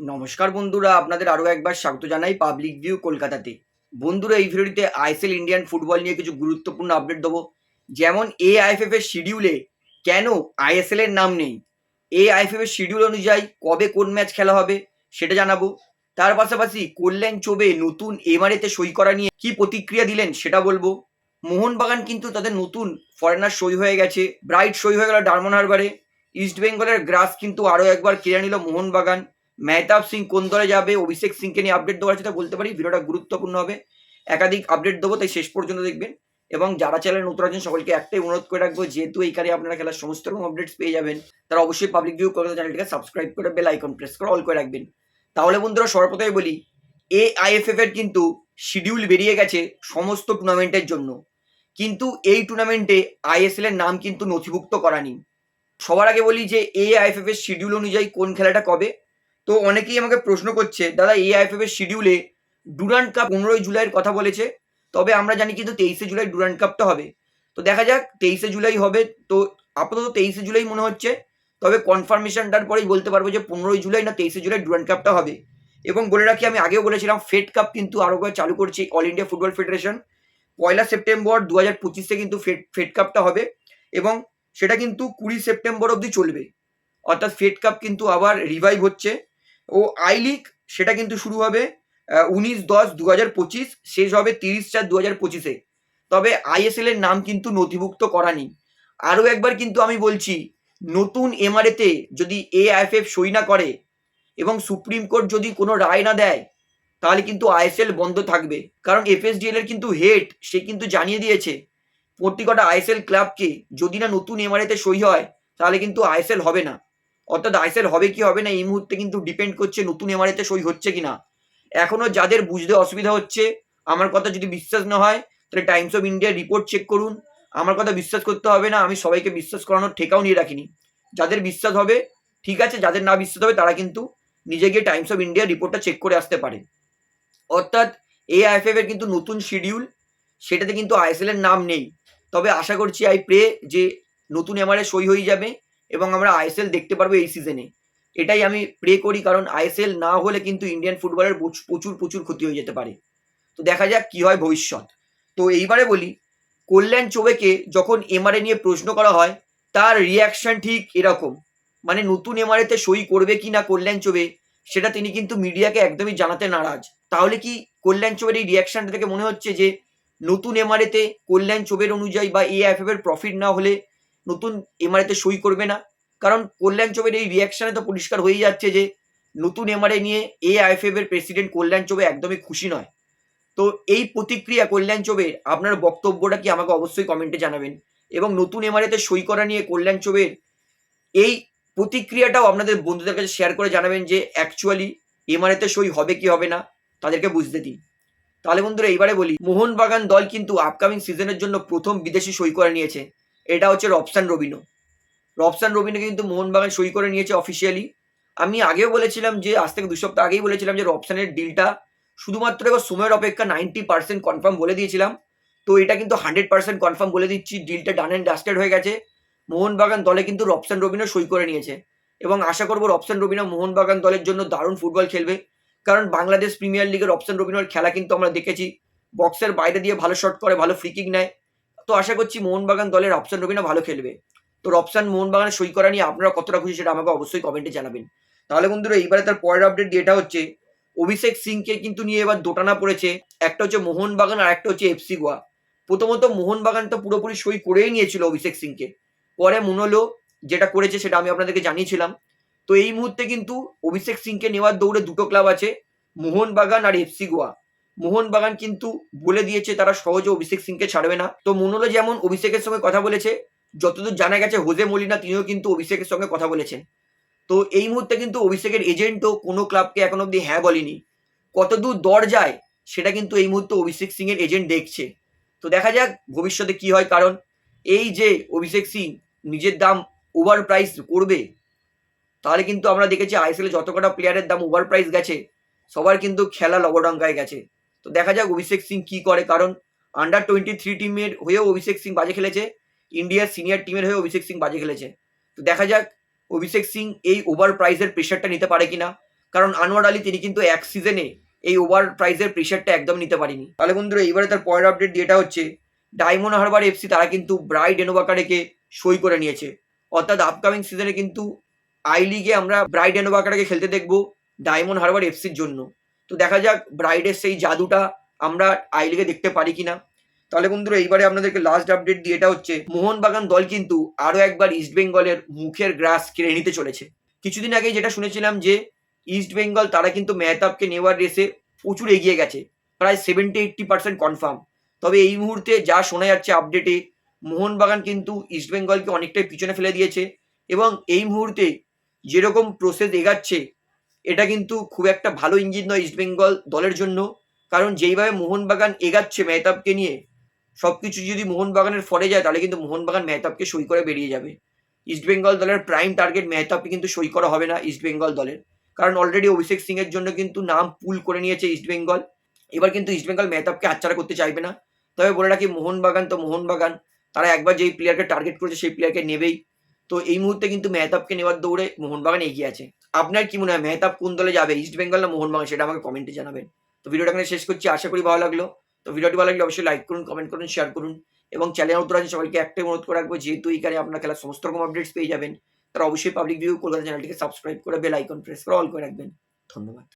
নমস্কার বন্ধুরা, আপনাদের আরও একবার স্বাগত জানাই পাবলিক ভিউ কলকাতাতে। বন্ধুরা, এই ভিডিওটিতে আইএসএল ইন্ডিয়ান ফুটবল নিয়ে কিছু গুরুত্বপূর্ণ আপডেট দেবো। যেমন এ আইএফএফ এর শিডিউলে কেন আইএসএল এর নাম নেই? এ আইএফএফ এর শিডিউল অনুযায়ী কবে কোন ম্যাচ খেলা হবে, সেটা জানাব। তার পাশাপাশি কল্যাণ চোবে নতুন এমআরএতে সই করা নিয়ে কি প্রতিক্রিয়া দিলেন, সেটা বলব। মোহনবাগান কিন্তু তাদের নতুন ফরেনার সই হয়ে গেছে ব্রাইট সই হয়ে গেল ডারমন হারবারে। ইস্ট বেঙ্গলের গ্রাস কিন্তু আরও একবার কেড়ে নিল মোহনবাগান। মেহতাব সিং কোন দলে যাবে, অভিষেক সিংকে নিয়ে আপডেট দেওয়ার সেটা বলতে পারি, ভিডিওটা গুরুত্বপূর্ণ হবে। একাধিক আপডেট দেবো, তাই শেষ পর্যন্ত দেখবেন। এবং যারা চ্যানেল নতুন আছেন, সকলকে একটাই অনুরোধ করে রাখব, যেহেতু এই কারে আপনারা খেলার সমস্ত রকম আপডেটস পেয়ে যাবেন, তারা অবশ্যই পাবলিক ভিউ কলকাতা চ্যানেলটিকে সাবস্ক্রাইব করে বেল আইকন প্রেস করে অল করে রাখবেন। তাহলে বন্ধুরা, সর্বপ্রথমে বলি এ আইএফএফ এর কিন্তু শিডিউল বেরিয়ে গেছে সমস্ত টুর্নামেন্টের জন্য। কিন্তু এই টুর্নামেন্টে আইএসএল এর নাম কিন্তু নথিভুক্ত করা নেই। সবার আগে বলি যে এ আইএফএফ এর শিডিউল অনুযায়ী কোন খেলাটা কবে তো অনেকেই আমাকে প্রশ্ন করছে, দাদা এ আইএফএফ এর শিডিউলে ডুরান্ট কাপ পনেরোই জুলাইয়ের কথা বলেছে, তবে আমরা জানি কিন্তু তেইশে জুলাই ডুরান্ট কাপটা হবে। তো দেখা যাক, তেইশে জুলাই হবে, তো আপাতত তেইশে জুলাই মনে হচ্ছে, তবে কনফার্মেশনটার পরেই বলতে পারব যে পনেরোই জুলাই না তেইশে জুলাই ডুরান্ট কাপটা হবে। এবং বলে রাখি, আমি আগেও বলেছিলাম ফেড কাপ কিন্তু আরও চালু করছে অল ইন্ডিয়া ফুটবল ফেডারেশন পয়লা সেপ্টেম্বর দু হাজার পঁচিশে কিন্তু ফেড ফেড কাপটা হবে এবং সেটা কিন্তু কুড়ি সেপ্টেম্বর অবধি চলবে। অর্থাৎ ফেড কাপ কিন্তু আবার রিভাইভ হচ্ছে। ও আই লিগ, সেটা কিন্তু শুরু হবে উনিশ দশ দু হাজার পঁচিশ, শেষ হবে তিরিশ চার দু হাজার পঁচিশে। তবে আইএসএল এর নাম কিন্তু নথিভুক্ত করা নেই। আরও একবার কিন্তু আমি বলছি, নতুন এমআরএতে যদি এআইএফএফ সই না করে এবং সুপ্রিম কোর্ট যদি কোনো রায় না দেয়, তাহলে কিন্তু আইএসএল বন্ধ থাকবে। কারণ এফএসডিএল এর কিন্তু হেড, সে কিন্তু জানিয়ে দিয়েছে প্রত্যেকটা আইএসএল ক্লাবকে যদি না নতুন এমআরএতে সই হয়, তাহলে কিন্তু আইএসএল হবে না। অর্থাৎ আইএসএল হবে কি হবে না, এই মুহূর্তে কিন্তু ডিপেন্ড করছে নতুন এমআরএতে সই হচ্ছে কি না এখনও যাদের বুঝতে অসুবিধা হচ্ছে, আমার কথা যদি বিশ্বাস না হয়, তাহলে টাইমস অফ ইন্ডিয়ার রিপোর্ট চেক করুন। আমার কথা বিশ্বাস করতে হবে না, আমি সবাইকে বিশ্বাস করানোর ঠেকাও নিয়ে রাখিনি। যাদের বিশ্বাস হবে, ঠিক আছে, যাদের না বিশ্বাস হবে, তারা কিন্তু নিজে গিয়ে টাইমস অফ ইন্ডিয়ার রিপোর্টটা চেক করে আসতে পারে। অর্থাৎ এআইএফএফ এর কিন্তু নতুন শিডিউল সেটাতে কিন্তু আইএসএল এর নাম নেই। তবে আশা করছি আই প্রে যে নতুন এমআরএ সই হয়ে যাবে। এবং আমরা আইএসএল দেখতে পারব এই সিজনে এটাই আমি প্রে করি, কারণ আইএসএল না হলে কিন্তু ইন্ডিয়ান ফুটবলের প্রচুর প্রচুর ক্ষতি হয়ে যেতে পারে। তো দেখা যাক কি হয় ভবিষ্যৎ। তো এইবারে বলি, কল্যাণ চোবেকে যখন এমআরএ নিয়ে প্রশ্ন করা হয়, তার রিয়াকশন ঠিক এরকম। মানে নতুন এমআরএতে সই করবে কি না কল্যাণ চোবে, সেটা তিনি কিন্তু মিডিয়াকে একদমই জানাতে নারাজ। তাহলে কি কল্যাণ চোবের এই রিয়াকশনটা থেকে মনে হচ্ছে যে, নতুন এমআরএতে কল্যাণ চোবের অনুযায়ী বা এআইএফএফ এর প্রফিট না হলে নতুন এমআরএতে সই করবে না। কারণ কল্যাণ চোবের এই রিয়াকশনে তো পরিষ্কার হয়ে যাচ্ছে যে, নতুন এমআরএ নিয়ে এআইএফএফ এর প্রেসিডেন্ট কল্যাণ চোবে একদমই খুশি নয়। তো এই প্রতিক্রিয়া কল্যাণ চোবের আপনার বক্তব্যটা কি আমাকে অবশ্যই কমেন্টে জানাবেন। এবং নতুন এমআরএতে সই করা নিয়ে কল্যাণ চোবের এই প্রতিক্রিয়াটাও আপনাদের বন্ধুদের কাছে শেয়ার করে জানাবেন যে অ্যাকচুয়ালি এমআরএতে সই হবে কি হবে না, তাদেরকে বুঝতে দিন। তাহলে বন্ধুরা, এইবারে বলি, মোহনবাগান দল কিন্তু আপকামিং সিজনের জন্য প্রথম বিদেশি সই করে নিয়েছে। এটা হচ্ছে রবসান রবিনো রবসান রবিনো কিন্তু মোহনবাগান সই করে নিয়েছে অফিসিয়ালি আমি আগেও বলেছিলাম যে, আজ থেকে দু সপ্তাহ আগেই বলেছিলাম যে, রবসানের ডিলটা শুধুমাত্র এবার সময়ের অপেক্ষা নাইনটি পার্সেন্ট কনফার্ম বলে দিয়েছিলাম। তো এটা কিন্তু হান্ড্রেড পার্সেন্ট কনফার্ম বলে দিচ্ছি ডিলটা ডান অ্যান্ড ডাস্টেড হয়ে গেছে। মোহনবাগান দলে কিন্তু রবসান রবিনো সই করে নিয়েছে। এবং আশা করব রবসান রবিনো মোহনবাগান দলের জন্য দারুণ ফুটবল খেলবে। কারণ বাংলাদেশ প্রিমিয়ার লিগের রবসান রবিনোর খেলা কিন্তু আমরা দেখেছি। বক্সের বাইরে দিয়ে ভালো শট করে, ভালো ফ্রিকিং নেয়। তো আশা করছি মোহনবাগান দলের রবসান রবিনো ভালো খেলবে। তো রবসান মোহনবাগানের সই করা নিয়ে আপনারা কতটা খুশি সেটা আমাকে অবশ্যই কমেন্টে জানাবেন। তাহলে বন্ধুরা, এইবারে তার পরের আপডেট দিয়ে এটা হচ্ছে, অভিষেক সিংকে কিন্তু নিয়ে এবার দোটানা পড়েছে। একটা হচ্ছে মোহনবাগান আর একটা হচ্ছে এফসি গোয়া। প্রথমত মোহনবাগান তো পুরোপুরি সই করেই নিয়েছিল অভিষেক সিংকে। পরে মনোলো যেটা করেছে সেটা আমি আপনাদেরকে জানিয়েছিলাম। তো এই মুহূর্তে কিন্তু অভিষেক সিংকে নেওয়ার দৌড়ে দুটো ক্লাব আছে, মোহনবাগান আর এফসি গোয়া। মোহনবাগান কিন্তু বলে দিয়েছে তারা সহজে অভিষেক সিংকে ছাড়বে না। তো মনোলো যেমন অভিষেকের সঙ্গে কথা বলেছে, যতদূর জানা গেছে হোজে মলিনা তিনিও কিন্তু অভিষেকের সঙ্গে কথা বলেছেন। তো এই মুহূর্তে কিন্তু অভিষেকের এজেন্টও কোনো ক্লাবকে এখন অবধি হ্যাঁ বলেনি। কতদূর দর যায়, সেটা কিন্তু এই মুহূর্তে অভিষেক সিং এর এজেন্ট দেখছে। তো দেখা যাক ভবিষ্যতে কি হয়, কারণ এই যে অভিষেক সিং নিজের দাম ওভার প্রাইস করবে, তাহলে কিন্তু আমরা দেখেছি আইএসএল যত কটা প্লেয়ারের দাম ওভার প্রাইস গেছে, সবার কিন্তু খেলা লবডঙ্কায় গেছে। তো দেখা যাক অভিষেক সিং কি করে, কারণ আন্ডার টোয়েন্টি থ্রি টিমের হয়েও অভিষেক সিং বাজে খেলেছে ইন্ডিয়ার সিনিয়র টিমের হয়ে অভিষেক সিং বাজে খেলেছে। তো দেখা যাক অভিষেক সিং এই ওভার প্রাইজের প্রেশারটা নিতে পারে কিনা, কারণ আনোয়ার আলী তিনি কিন্তু এক সিজনে এই ওভার প্রাইজের প্রেশারটা একদম নিতে পারেনি। তাহলে বন্ধুরা, এইবারে তার পরের আপডেট যেটা হচ্ছে ডায়মন্ড হারবার এফসি তারা কিন্তু ব্রাইড এনোভাকারেকে সই করে নিয়েছে। অর্থাৎ আপকামিং সিজনে কিন্তু আই লিগে আমরা ব্রাইড এনোভাকারকে খেলতে দেখব ডায়মন্ড হারবার এফসির জন্য। তো দেখা যাক ব্রাইডের সেই জাদুটা আমরা আই লিগে দেখতে পারি কিনা। তাহলে বন্ধুরা, এইবারে আপনাদেরকে লাস্ট আপডেট দিয়ে এটা হচ্ছে, মোহনবাগান দল কিন্তু আরও একবার ইস্ট বেঙ্গলের মুখের গ্রাস কেড়ে নিতে চলেছে। কিছুদিন আগে যেটা শুনেছিলাম যে ইস্ট বেঙ্গল তারা কিন্তু মেহতাবকে নেওয়ার রেসে প্রচুর এগিয়ে গেছে। প্রায় সেভেন্টি এইট্টি পার্সেন্ট কনফার্ম তবে এই মুহূর্তে যা শোনা যাচ্ছে আপডেটে মোহনবাগান কিন্তু ইস্ট বেঙ্গলকে অনেকটাই পিছনে ফেলে দিয়েছে। এবং এই মুহূর্তে যেরকম প্রসেস এগাচ্ছে এটা কিন্তু খুব একটা ভালো ইঞ্জিন নয় ইস্ট বেঙ্গল দলের জন্য। কারণ যেইভাবে মোহনবাগান এগাচ্ছে মেহতাবকে নিয়ে সব কিছু যদি মোহনবাগানের ফলে যায়, তাহলে কিন্তু মোহনবাগান মেহতাবকে সই করে বেরিয়ে যাবে। ইস্ট বেঙ্গল দলের প্রাইম টার্গেট মেহতাবকে কিন্তু সই করা হবে না ইস্ট বেঙ্গল দলের। কারণ অলরেডি অভিষেক সিং এর জন্য কিন্তু নাম পুল করে নিয়েছে ইস্ট বেঙ্গল এবার কিন্তু ইস্ট বেঙ্গল মেহতাবকে হাতছাড়া করতে চাইবে না। তবে বলে রাখি, মোহনবাগান তো মোহনবাগান। তারা একবার যেই প্লেয়ারকে টার্গেট করেছে, সেই প্লেয়ারকে নেবেই। তো এই মুহূর্তে কিন্তু মেহতাবকে নেওয়ার দৌড়ে মোহনবাগান এগিয়ে আছে। আপনার কি মনে হয় মেহতাব কোন দলে যাবে? ইস্ট বেঙ্গল না মোহনবাগান? সেটা আমাকে কমেন্টে জানাবেন। তো ভিডিওটা এখানে শেষ করছি। আশা করি ভালো লাগল। তো ভিডিওটি ভালো লাগলে অবশ্যই লাইক করুন কমেন্ট করুন শেয়ার করুন এবং চ্যানেল উত্তর আছে সবাইকে একটাই অনুরোধ করে রাখব, যেহেতু এইখানে আপনার খেলার সমস্ত রকম আপডেটস পেয়ে যাবেন, তারা অবশ্যই পাবলিক ভিউ কলকাতা চ্যানেলটিকে সাবস্ক্রাইব করে বেল আইকন প্রেস করে অল করে রাখবেন। ধন্যবাদ।